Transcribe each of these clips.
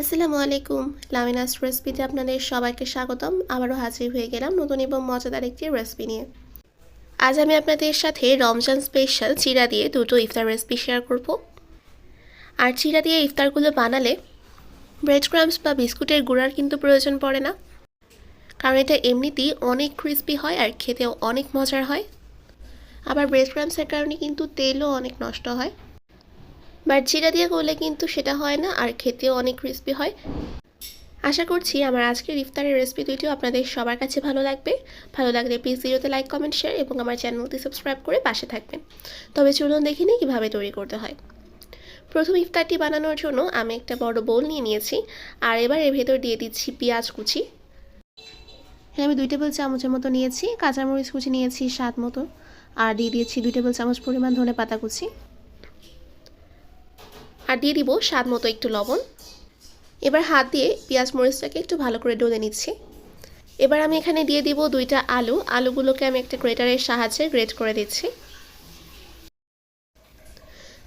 আসসালামু আলাইকুম। লামিনাস রেসিপিতে আপনাদের সবাইকে স্বাগতম। আবারও হাজির হয়ে গেলাম নতুন এবং মজাদার একটি রেসিপি নিয়ে। আজ আমি আপনাদের সাথে রমজান স্পেশাল চিরা দিয়ে দুটো ইফতার রেসিপি শেয়ার করব। আর চিরা দিয়ে ইফতারগুলো বানালে ব্রেড ক্রামস বা বিস্কুটের গুঁড়ার কিন্তু প্রয়োজন পড়ে না। কারণ এটা এমনিতেই অনেক ক্রিস্পি হয় আর খেতেও অনেক মজার হয়। আবার ব্রেড ক্রামসের কারণে কিন্তু তেলও অনেক নষ্ট হয়। বাট জিরা দিয়ে করলে কিন্তু সেটা হয় না, আর খেতেও অনেক ক্রিস্পি হয়। আশা করছি আমার আজকের ইফতারের রেসিপি দুইটিও আপনাদের সবার কাছে ভালো লাগবে। ভালো লাগলে প্লিজ ভিডিওতে লাইক কমেন্ট শেয়ার এবং আমার চ্যানেলটি সাবস্ক্রাইব করে পাশে থাকবেন। তবে চলুন দেখে নিই কীভাবে তৈরি করতে হয়। প্রথম ইফতারটি বানানোর জন্য আমি একটা বড় বোল নিয়ে নিয়েছি, আর এবার এর ভেতর দিয়ে দিচ্ছি পেঁয়াজ কুচি। এখানে আমি দুই টেবিল চামচের মতো নিয়েছি, কাঁচামরিচ কুচি নিয়েছি স্বাদ মতো, আর দিয়ে দিয়েছি দুই টেবিল চামচ পরিমাণ ধনে পাতা কুচি। আর দিয়ে দিব স্বাদ মতো একটু লবণ। এবার হাত দিয়ে পেঁয়াজ মরিচটাকে একটু ভালো করে ডলে নিচ্ছি। এবার আমি এখানে দিয়ে দিব দুইটা আলু। আলুগুলোকে আমি একটা গ্রেটারের সাহায্যে গ্রেট করে দিচ্ছি।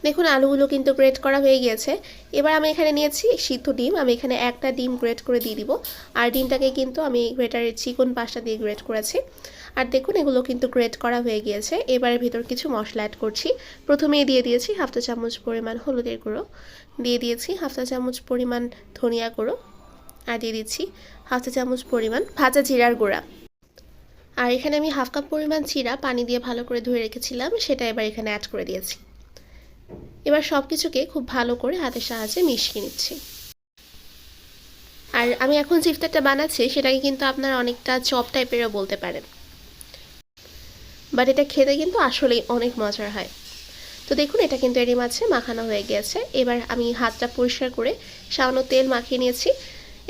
দেখুন, আলুগুলো কিন্তু গ্রেট করা হয়ে গিয়েছে। এবার আমি এখানে নিয়েছি সিদ্ধ ডিম। আমি এখানে একটা ডিম গ্রেট করে দিয়ে দিব। আর ডিমটাকে কিন্তু আমি গ্রেটারের চিকন পাশটা দিয়ে গ্রেট করেছি। আর দেখুন, এগুলো কিন্তু গ্রেট করা হয়ে গিয়েছে। এবারের ভিতর কিছু মশলা অ্যাড করছি। প্রথমেই দিয়ে দিয়েছি হাফটা চামচ পরিমাণ হলুদের গুঁড়ো। দিয়ে দিয়েছি হাফটা চামচ পরিমাণ ধনিয়া গুঁড়ো। আর দিয়ে দিচ্ছি হাফটা চামচ পরিমাণ ভাজা জিরার গুঁড়া। আর এখানে আমি হাফ কাপ পরিমাণ চিরা পানি দিয়ে ভালো করে ধুয়ে রেখেছিলাম, সেটা এবার এখানে অ্যাড করে দিয়েছি। এবার সব কিছুকে খুব ভালো করে হাতের সাহায্যে মিশিয়ে নিচ্ছি। আর আমি এখন যে ইফতারটা বানাচ্ছি, সেটাকে কিন্তু আপনারা অনেকটা চপ টাইপেরও বলতে পারেন। বাট এটা খেতে কিন্তু আসলেই অনেক মজার হয়। তো দেখুন, এটা কিন্তু এরই মাঝে মাখানো হয়ে গিয়েছে এবার আমি হাতটা পরিষ্কার করে সামান্য তেল মাখিয়ে নিয়েছি।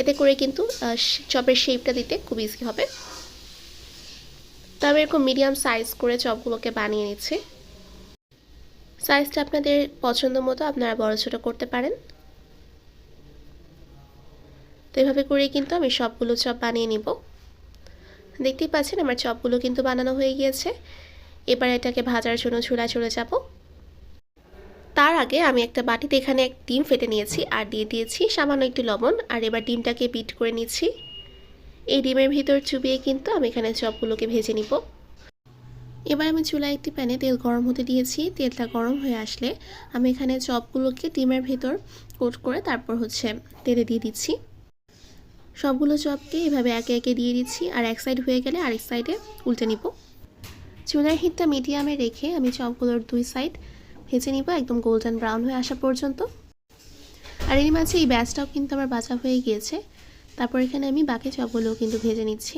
এতে করে কিন্তু চপের শেপটা দিতে খুব ইজি হবে। তবে এরকম মিডিয়াম সাইজ করে চপগুলোকে বানিয়ে নিচ্ছি। সাইজটা আপনাদের পছন্দ মতো আপনারা বড় ছোটো করতে পারেন। তো এভাবে করেই কিন্তু আমি সবগুলো চপ বানিয়ে নিব। দেখতেই পাচ্ছেন আমার চপগুলো কিন্তু বানানো হয়ে গিয়েছে। এবার এটাকে ভাজার জন্য চুলা চলে যাব। তার আগে আমি একটা বাটিতে এখানে এক ডিম ফেটে নিয়েছি আর দিয়ে দিয়েছি সামান্য একটু লবণ আর এবার ডিমটাকে বিট করে নিচ্ছি। এই ডিমের ভিতর চুবিয়ে কিন্তু আমি এখানে চপগুলোকে ভেজে নিব। এবার আমি চুলায় একটি প্যানে তেল গরম হতে দিয়েছি। তেলটা গরম হয়ে আসলে আমি এখানে চপগুলোকে ডিমের ভেতর কোট করে তারপর হচ্ছে তেলে দিয়ে দিচ্ছি। সবগুলো চপকে এভাবে একে একে দিয়ে দিচ্ছি আর এক সাইড হয়ে গেলে আরেক সাইডে উল্টে নিব। চুলার হিটটা মিডিয়ামে রেখে আমি চপগুলোর দুই সাইড ভেজে নিব, একদম গোল্ডেন ব্রাউন হয়ে আসা পর্যন্ত। আর এর মাঝে এই ব্যাচটাও কিন্তু আমার বাঁচা হয়ে গিয়েছে। তারপর এখানে আমি বাকি চপগুলোও কিন্তু ভেজে নিচ্ছি।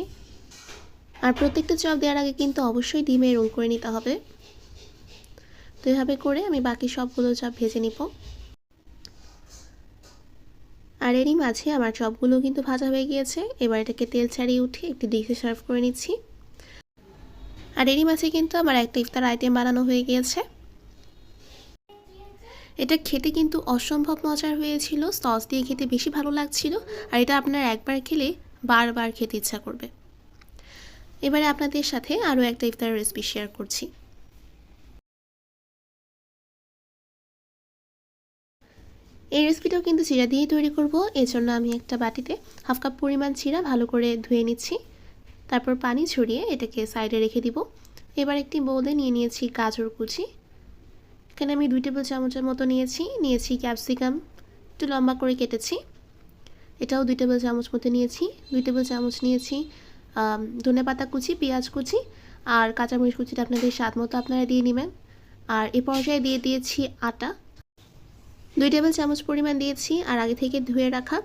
আর প্রত্যেকটা চপ দেওয়ার আগে কিন্তু অবশ্যই ডিমে রোল করে নিতে হবে। তো এভাবে করে আমি বাকি সবগুলো চপ ভেজে নিব। আর এরই মাঝে আমার চপগুলো কিন্তু ভাজা হয়ে গিয়েছে। এবার এটাকে তেল ছাড়িয়ে উঠে একটি ডিশে সার্ভ করে নিচ্ছি। আর এরই মাঝে কিন্তু আমার একটা ইফতার আইটেম বানানো হয়ে গিয়েছে। এটা খেতে কিন্তু অসম্ভব মজার হয়েছিল। সস দিয়ে খেতে বেশি ভালো লাগছিল। আর এটা আপনার একবার খেলে বারবার খেতে ইচ্ছা করবে। এবারে আপনাদের সাথে আরও একটা ইফতার রেসিপি শেয়ার করছি। এই রেসিপিটাও কিন্তু চিরা দিয়েই তৈরি করব। জন্য আমি একটা বাটিতে হাফ কাপ পরিমাণ চিরা ভালো করে ধুয়ে নিচ্ছি। তারপর পানি ছড়িয়ে এটাকে সাইডে রেখে দিব। এবার একটি বোলে নিয়ে নিয়েছি গাজর কুচি। এখানে আমি দুই টেবিল চামচের মতো নিয়েছি। নিয়েছি ক্যাপসিকাম একটু লম্বা করে কেটেছি। এটাও দুই টেবিল চামচ মতো নিয়েছি। দুই টেবিল চামচ নিয়েছি ধনে পাতা কুচি, পেঁয়াজ কুচি আর কাঁচামরিচ কুচিটা আপনাদের স্বাদ মতো আপনারা দিয়ে নেবেন। আর এ পর্যায়ে দিয়ে দিয়েছি আটা। দুই টেবিল চামচ পরিমাণ দিয়েছি আর আগে থেকে ধুয়ে রাখা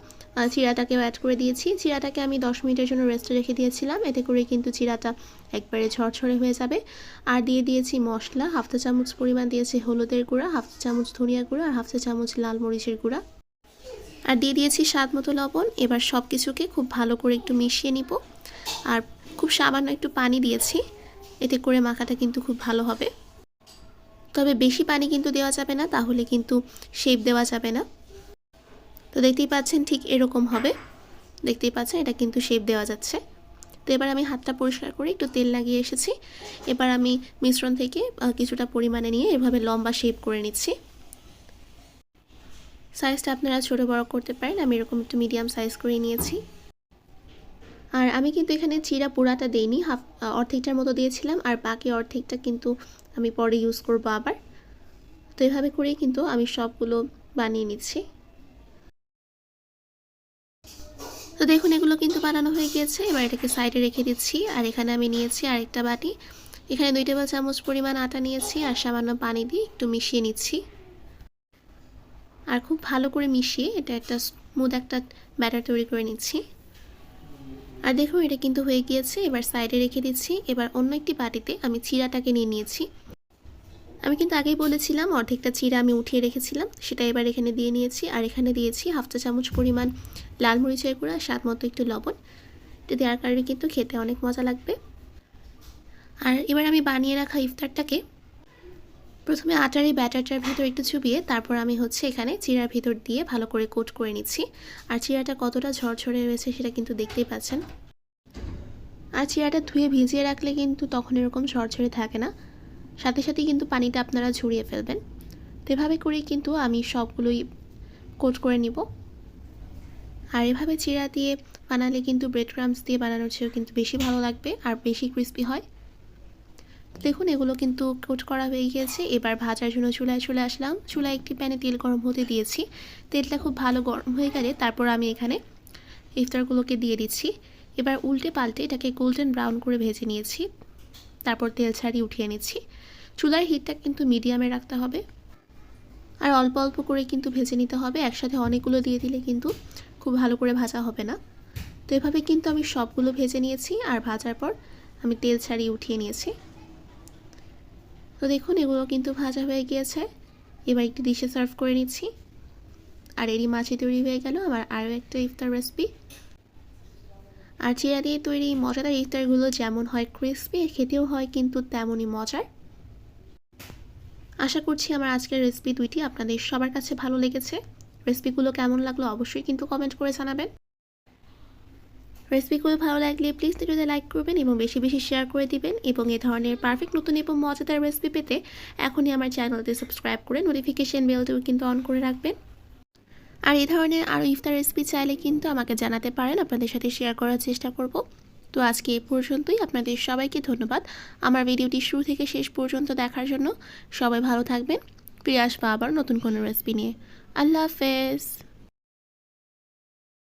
চিরাটাকেও অ্যাড করে দিয়েছি। চিরাটাকে আমি দশ মিনিটের জন্য রেস্টে রেখে দিয়েছিলাম। এতে করে কিন্তু চিরাটা একবারে ঝরঝরে হয়ে যাবে। আর দিয়ে দিয়েছি মশলা হাফটা চামচ পরিমাণ দিয়েছি হলুদের গুঁড়া হাফটা চামচ ধনিয়া গুঁড়া আর হাফটা চামচ লাল মরিচের গুঁড়া। আর দিয়ে দিয়েছি স্বাদ মতো লবণ। এবার সব কিছুকে খুব ভালো করে একটু মিশিয়ে নিব। আর খুব সামান্য একটু পানি দিয়েছি। এতে করে মাখাটা কিন্তু খুব ভালো হবে। তবে বেশি পানি কিন্তু দেওয়া যাবে না, তাহলে কিন্তু শেপ দেওয়া যাবে না। তো দেখতেই পাচ্ছেন ঠিক এরকম হবে। দেখতেই পাচ্ছেন এটা কিন্তু শেপ দেওয়া যাচ্ছে। তো এবার আমি হাতটা পরিষ্কার করে একটু তেল লাগিয়ে এসেছি। এবার আমি মিশ্রণ থেকে কিছুটা পরিমাণে নিয়ে এভাবে লম্বা শেপ করে নিচ্ছি। সাইজটা আপনারা ছোটো বড় করতে পারেন, আমি এরকম একটু মিডিয়াম সাইজ করে নিয়েছি। আর আমি কিন্তু এখানে চিরা পোড়াটা দেইনি, হাফ অর্ধেকটার মতো দিয়েছিলাম, আর বাকি অর্ধেকটা কিন্তু আমি পরে ইউজ করব আবার। তো এভাবে করেই কিন্তু আমি সবগুলো বানিয়ে নিচ্ছি। তো দেখুন, এগুলো কিন্তু বানানো হয়ে গিয়েছে। এবার এটাকে সাইডে রেখে দিচ্ছি, আর এখানে আমি নিয়েছি আরেকটা বাটি। এখানে দুই টেবিল চামচ পরিমাণ আটা নিয়েছি, আর সামান্য পানি দিয়ে একটু মিশিয়ে নিচ্ছি। আর খুব ভালো করে মিশিয়ে এটা একটা স্মুথ একটা ব্যাটার তৈরি করে নিচ্ছি। আর দেখুন এটা কিন্তু হয়ে গিয়েছে। এবার সাইডে রেখে দিচ্ছি। এবার অন্য একটি বাটিতে আমি চিরাটাকে নিয়ে নিয়েছি। আমি কিন্তু আগেই বলেছিলাম, অর্ধেকটা চিরা আমি উঠিয়ে রেখেছিলাম। সেটা এবার এখানে দিয়ে নিয়েছি। আর এখানে দিয়েছি হাফ চা চামচ পরিমাণ লাল মরিচের গুঁড়া, স্বাদ মতো একটু লবণ। এটা দেওয়ার কারণে কিন্তু খেতে অনেক মজা লাগবে। আর এবার আমি বানিয়ে রাখা ইফতারটাকে প্রথমে আটার এই ব্যাটারটার ভিতর একটু চুবিয়ে তারপর আমি হচ্ছে এখানে চিরার ভিতর দিয়ে ভালো করে কোট করে নিচ্ছি। আর চিরাটা কতটা ঝরঝরে রয়েছে সেটা কিন্তু দেখতেই পাচ্ছেন। আর চিরাটা ধুয়ে ভিজিয়ে রাখলে কিন্তু তখন এরকম ঝরঝরে থাকে না। সাথে সাথে কিন্তু পানিটা আপনারা ঝরিয়ে ফেলবেন। তো এভাবে করেই কিন্তু আমি সবগুলোই কোট করে নিব। আর এভাবে চিরা দিয়ে বানালে কিন্তু ব্রেড ক্রামস দিয়ে বানানোর চেয়েও কিন্তু বেশি ভালো লাগবে আর বেশি ক্রিস্পি হয়। দেখুন, এগুলো কিন্তু কোট করা হয়ে গিয়েছে। এবার ভাজার জন্য চুলায় চলে আসলাম। চুলায় একটি প্যানে তেল গরম হতে দিয়েছি। তেলটা খুব ভালো গরম হয়ে গেলে তারপর আমি এখানে ইফতারগুলোকে দিয়ে দিচ্ছি। এবার উল্টে পাল্টে এটাকে গোল্ডেন ব্রাউন করে ভেজে নিয়েছি। তারপর তেল ছাড়িয়ে উঠিয়ে নিচ্ছি। চুলার হিটটা কিন্তু মিডিয়ামে রাখতে হবে। আর অল্প অল্প করে কিন্তু ভেজে নিতে হবে। একসাথে অনেকগুলো দিয়ে দিলে কিন্তু খুব ভালো করে ভাজা হবে না। তো এভাবে কিন্তু আমি সবগুলো ভেজে নিয়েছি। আর ভাজার পর আমি তেল ছাড়িয়ে উঠিয়ে নিয়েছি। তো দেখুন, এগুলো কিন্তু ভাজা হয়ে গিয়েছে। এবার একটি ডিশে সার্ভ করে নিচ্ছি। আর এরই মাছে তৈরি হয়ে গেল আমার আরও একটা ইফতার রেসিপি। আর চিরা দিয়ে তৈরি মজাদার ইফতারগুলো যেমন হয় ক্রিসপি খেতেও হয় কিন্তু তেমনই মজার। আশা করছি আমার আজকের রেসিপি দুইটি আপনাদের সবার কাছে ভালো লেগেছে। রেসিপিগুলো কেমন লাগল অবশ্যই কিন্তু কমেন্ট করে জানাবেন। রেসিপিগুলো ভালো লাগলে প্লিজ ভিডিওতে লাইক করবেন এবং বেশি বেশি শেয়ার করে দিবেন এবং এ ধরনের পারফেক্ট নতুন এবং মজাদার রেসিপি পেতে এখনই আমার চ্যানেলটি সাবস্ক্রাইব করে নোটিফিকেশান বেলটিও কিন্তু অন করে রাখবেন। আর এই ধরনের আরও ইফতার রেসিপি চাইলে কিন্তু আমাকে জানাতে পারেন, আপনাদের সাথে শেয়ার করার চেষ্টা করব। তো আজকে এ পর্যন্তই, আপনাদের সবাইকে ধন্যবাদ আমার ভিডিওটি শুরু থেকে শেষ পর্যন্ত দেখার জন্য। সবাই ভালো থাকবেন, ফিরে আসব আবার নতুন কোনো রেসিপি নিয়ে। আল্লাহ হাফেজ।